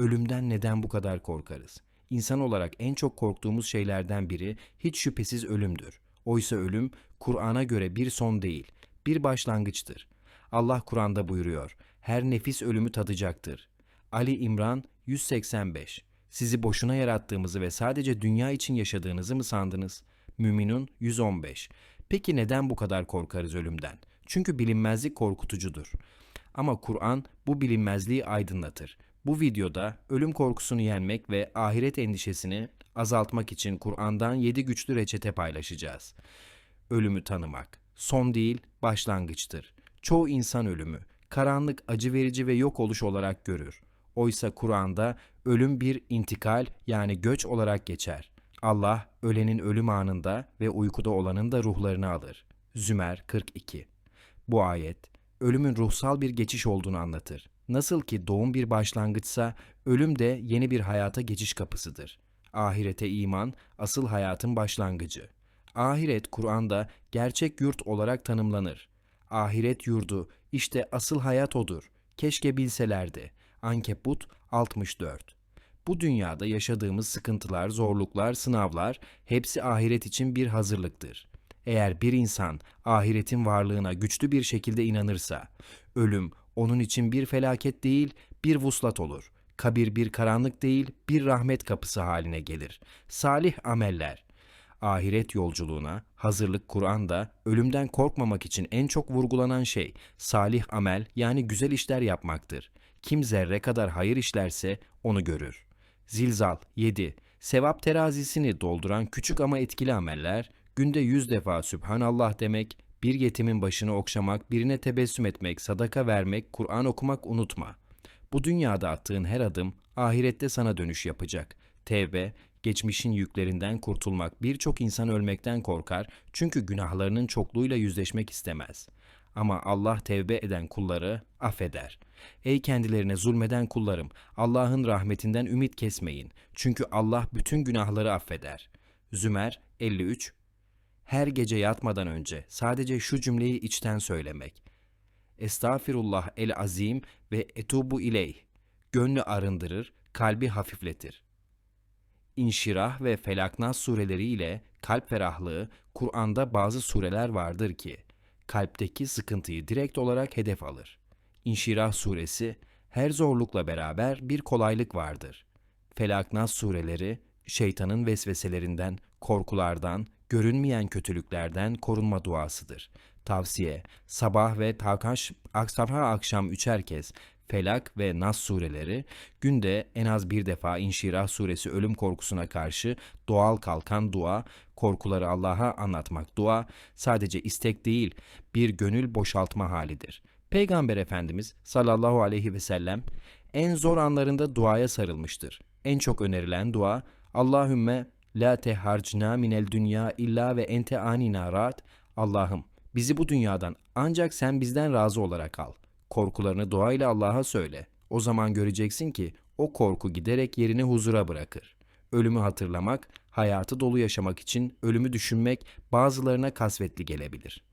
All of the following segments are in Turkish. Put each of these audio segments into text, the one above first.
Ölümden neden bu kadar korkarız? İnsan olarak en çok korktuğumuz şeylerden biri hiç şüphesiz ölümdür. Oysa ölüm Kur'an'a göre bir son değil, bir başlangıçtır. Allah Kur'an'da buyuruyor, her nefis ölümü tadacaktır. Ali İmran 185 Sizi boşuna yarattığımızı ve sadece dünya için yaşadığınızı mı sandınız? Müminun 115 Peki neden bu kadar korkarız ölümden? Çünkü bilinmezlik korkutucudur. Ama Kur'an bu bilinmezliği aydınlatır. Bu videoda ölüm korkusunu yenmek ve ahiret endişesini azaltmak için Kur'an'dan 7 güçlü reçete paylaşacağız. Ölümü tanımak son değil, başlangıçtır. Çoğu insan ölümü karanlık, acı verici ve yok oluş olarak görür. Oysa Kur'an'da ölüm bir intikal yani göç olarak geçer. Allah ölenin ölüm anında ve uykuda olanın da ruhlarını alır. Zümer 42 Bu ayet ölümün ruhsal bir geçiş olduğunu anlatır. Nasıl ki doğum bir başlangıçsa ölüm de yeni bir hayata geçiş kapısıdır. Ahirete iman asıl hayatın başlangıcı. Ahiret Kur'an'da gerçek yurt olarak tanımlanır. Ahiret yurdu işte asıl hayat odur. Keşke bilselerdi. Ankebut 64 Bu dünyada yaşadığımız sıkıntılar, zorluklar, sınavlar hepsi ahiret için bir hazırlıktır. Eğer bir insan ahiretin varlığına güçlü bir şekilde inanırsa, ölüm onun için bir felaket değil, bir vuslat olur. Kabir bir karanlık değil, bir rahmet kapısı haline gelir. Salih ameller. Ahiret yolculuğuna hazırlık Kur'an'da ölümden korkmamak için en çok vurgulanan şey salih amel yani güzel işler yapmaktır. Kim zerre kadar hayır işlerse onu görür. Zilzal 7. Sevap terazisini dolduran küçük ama etkili ameller, günde yüz defa Sübhanallah demek, bir yetimin başını okşamak, birine tebessüm etmek, sadaka vermek, Kur'an okumak unutma. Bu dünyada attığın her adım ahirette sana dönüş yapacak. Tevbe, geçmişin yüklerinden kurtulmak. Birçok insan ölmekten korkar çünkü günahlarının çokluğuyla yüzleşmek istemez. Ama Allah tevbe eden kulları affeder. Ey kendilerine zulmeden kullarım, Allah'ın rahmetinden ümit kesmeyin. Çünkü Allah bütün günahları affeder. Zümer 53 Her gece yatmadan önce sadece şu cümleyi içten söylemek. Estağfirullah el azim ve etubu ileyh. Gönlü arındırır, kalbi hafifletir. İnşirah ve Felaknas sureleri ile kalp ferahlığı Kur'an'da bazı sureler vardır ki kalpteki sıkıntıyı direkt olarak hedef alır. İnşirah suresi her zorlukla beraber bir kolaylık vardır. Felaknas sureleri şeytanın vesveselerinden, korkulardan, görünmeyen kötülüklerden korunma duasıdır. Tavsiye, sabah ve takaş, sabah akşam üçer kez Felak ve Nas sureleri günde en az bir defa İnşirah suresi ölüm korkusuna karşı doğal kalkan dua, korkuları Allah'a anlatmak dua sadece istek değil bir gönül boşaltma halidir. Peygamber Efendimiz sallallahu aleyhi ve sellem en zor anlarında duaya sarılmıştır. En çok önerilen dua Allahümme la teharcna minel dünya illa ve ente anina rahat Allah'ım bizi bu dünyadan ancak sen bizden razı olarak al. Korkularını duayla Allah'a söyle. O zaman göreceksin ki o korku giderek yerini huzura bırakır. Ölümü hatırlamak, hayatı dolu yaşamak için ölümü düşünmek bazılarına kasvetli gelebilir.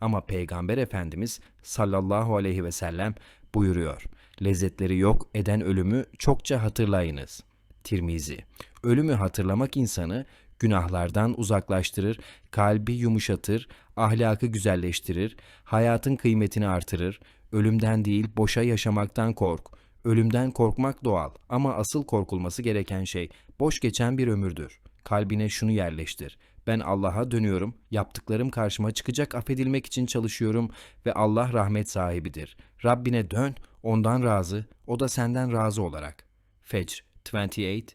Ama Peygamber Efendimiz sallallahu aleyhi ve sellem buyuruyor. Lezzetleri yok eden ölümü çokça hatırlayınız. Tirmizi. Ölümü hatırlamak insanı günahlardan uzaklaştırır, kalbi yumuşatır, ahlakı güzelleştirir, hayatın kıymetini artırır, ölümden değil boşa yaşamaktan kork. Ölümden korkmak doğal ama asıl korkulması gereken şey boş geçen bir ömürdür. Kalbine şunu yerleştir. Ben Allah'a dönüyorum, yaptıklarım karşıma çıkacak affedilmek için çalışıyorum ve Allah rahmet sahibidir. Rabbine dön, ondan razı, o da senden razı olarak. Fecr 28